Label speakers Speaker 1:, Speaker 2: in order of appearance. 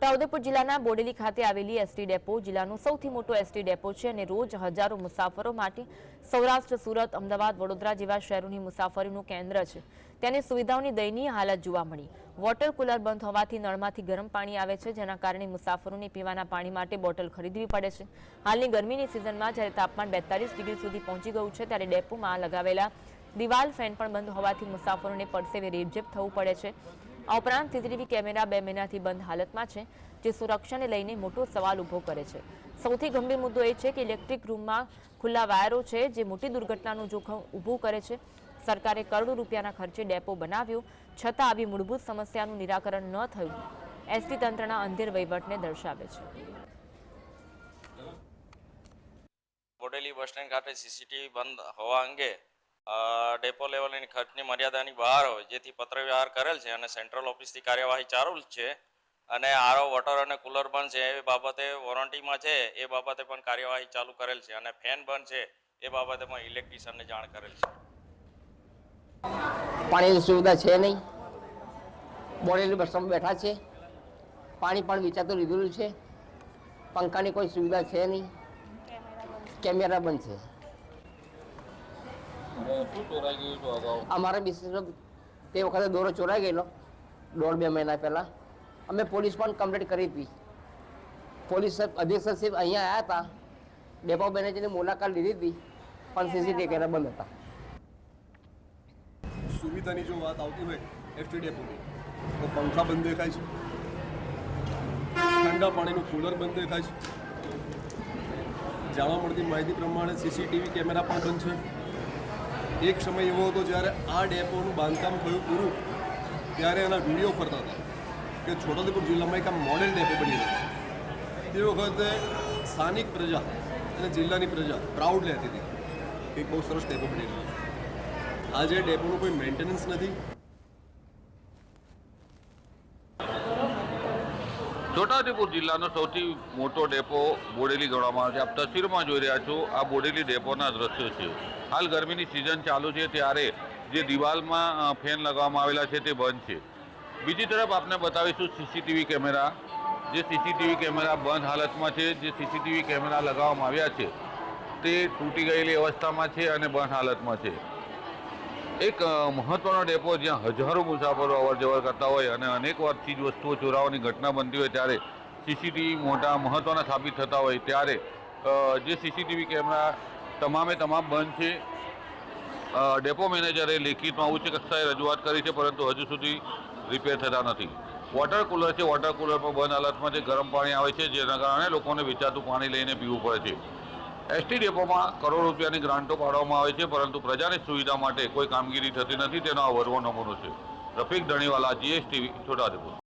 Speaker 1: છોટાઉદેપુર જિલ્લાના બોડેલી ખાતે આવેલી એસટી ડેપો જિલ્લાનો સૌથી મોટો એસટી ડેપો છે અને રોજ હજારો મુસાફરો માટે સૌરાષ્ટ્ર, સુરત, અમદાવાદ, વડોદરા જેવા શહેરોની મુસાફરીનું કેન્દ્ર છે. તેની સુવિધાઓની દયનીય હાલત જોવા મળી. વોટર કુલર બંધ હોવાથી નળમાંથી ગરમ પાણી આવે છે, જેના કારણે મુસાફરોને પીવાના પાણી માટે બોટલ ખરીદવી પડે છે. હાલની ગરમીની સિઝનમાં જ્યારે તાપમાન બેતાલીસ ડિગ્રી સુધી પહોંચી ગયું છે, ત્યારે ડેપોમાં લગાવેલા દિવાલ ફેન પણ બંધ હોવાથી મુસાફરોને પડસેવે રેબઝેબ થવું પડે છે. આ ઉપરાંત સીસીટીવી કેમેરા બે મહિનાથી બંધ હાલતમાં છે, જે સુરક્ષાને લઈને મોટો સવાલ ઊભો કરે છે. સૌથી ગંભીર મુદ્દો એ છે કે ઇલેક્ટ્રિક રૂમમાં ખુલ્લા વાયરો છે, જે મોટી દુર્ઘટનાનું જોખમ ઊભું કરે છે. સરકારે કરોડો રૂપિયાના ખર્ચે ડેપો બનાવ્યો, છતાં આવી મૂળભૂત સમસ્યાનું નિરાકરણ ન થયું, એસટી તંત્રના અંધેર વહીવટને દર્શાવે છે.
Speaker 2: બોડેલી બસ સ્ટેન્ડ ખાતે સીસીટીવી બંધ હોવા અંગે ડેપો લેવલની ખર્ચની મર્યાદાની બહાર હોય, જેથી પત્રવ્યવહાર કરેલ છે અને સેન્ટ્રલ ઓફિસથી કાર્યવાહી ચાલુ જ છે. અને આરો, વોટર અને કુલર બંધ છે, એ બાબતે વોરંટીમાં છે, એ બાબતે પણ કાર્યવાહી ચાલુ કરેલ છે. અને ફેન બંધ છે, એ બાબતે પણ ઇલેક્ટ્રિશિયનને જાણ કરેલ છે.
Speaker 3: પાણીની સુવિધા છે નહીં. બોડેલી બસમાં બેઠા છે. પાણી પણ વિચારતું લીધેલું છે. પંખાની કોઈ સુવિધા છે નહીં. કેમેરા બંધ છે. અમારા બિઝનેસ તે વખતે દોરો ચોરાઈ ગયેલો, દોઢ બે મહિના પહેલાં. અમે પોલીસ પણ કમ્પ્લેટ કરી હતી. પોલીસ અધિક્ષક સાહેબ અહીંયા આવ્યા હતા. ડેપો બેનર્જીની મુલાકાત લીધી હતી, પણ સીસીટીવી કેમેરા બંધ હતા.
Speaker 4: સુવિધાની જો વાત આવતી હોય એસટી ડેપોની, તો પંખા બંધ દેખાય છે. ઠંડા પાણીનું કુલર બંધ દેખાય છે. જાણવા મળતી માહિતી પ્રમાણે સીસીટીવી કેમેરા પણ બંધ છે. એક સમય એવો હતો જ્યારે આ ડેપોનું બાંધકામ થયું પૂરું, ત્યારે એના વીડિયો ફરતા હતા કે છોટાઉદેપુર જિલ્લામાં એક આ મોડેલ ડેપો બની રહ્યો તે વખતે સ્થાનિક પ્રજા અને જિલ્લાની પ્રજા પ્રાઉડ લેતી હતી એક બહુ સરસ ડેપો બની રહ્યો આજે ડેપોનું કોઈ મેન્ટેનન્સ નથી.
Speaker 5: છોટાઉદેપુર જિલ્લાનો સૌથી મોટો ડેપો બોડેલી ગણવામાં આવે છે. આપ તસવીરમાં જોઈ રહ્યા છો, આ બોડેલી ડેપોના દ્રશ્યો છે. હાલ ગરમીની સિઝન ચાલુ છે, ત્યારે જે દિવાલમાં ફેન લગાવવામાં આવેલા છે તે બંધ છે. બીજી તરફ આપને બતાવીશું સીસીટીવી કેમેરા. જે સીસીટીવી કેમેરા બંધ હાલતમાં છે, જે સીસીટીવી કેમેરા લગાવવામાં આવ્યા છે, તે તૂટી ગયેલી અવસ્થામાં છે અને બંધ હાલતમાં છે. એક મહત્વનો ડેપો જ્યાં હજારો મુસાફરો અવર જવર કરતા હોય અને અનેક વાર ચીજ વસ્તુઓ ચોરાવાની ઘટના બનતી હોય ત્યારે સીસીટીવી મોટા મહત્વના સાબિત થતા હોય ત્યારે જે સીસીટીવી કેમેરા તમામે તમામ બંધ છે. ડેપો મેનેજરે લેખિતમાં ઉચ્ચ કક્ષાએ રજૂઆત કરી છે, પરંતુ હજુ સુધી રિપેર થતા નથી. વોટર કુલર છે, વોટર કુલર પણ બંધ હાલતમાં જે ગરમ પાણી આવે છે, જેના કારણે લોકોને વેચાતું પાણી લઈને પીવું પડે છે. એસટી ડેપોમાં કરોડ રૂપિયાની ગ્રાન્ટો પાડવામાં આવે છે, પરંતુ પ્રજાની સુવિધા માટે કોઈ કામગીરી થતી નથી, તેનો આ વરવો નમૂનો છે. રફીક ધણીવાલા, જીએસટીવી, છોટાઉદેપુર.